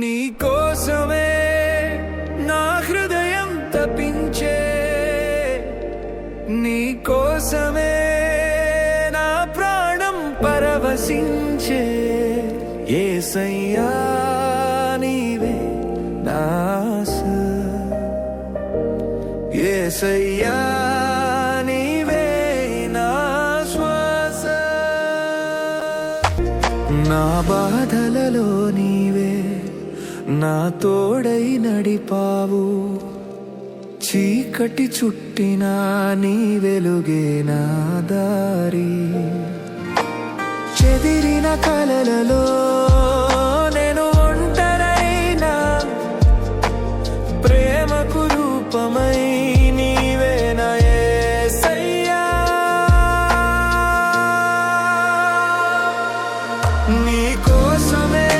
నీ కోసమే నా హృదయం తపించే నీ కోసమే నా ప్రాణం పరవశించే. ఏసయ్యా నీవే నాస ఏసయ్యా నీవే నా శ్వాస. నా బాధలలో నా తోడై నడిపావు. చీకటి చుట్టినా నీ వెలుగే నా దారి. చెదిరిన కలలలో నేను నీ కోసమే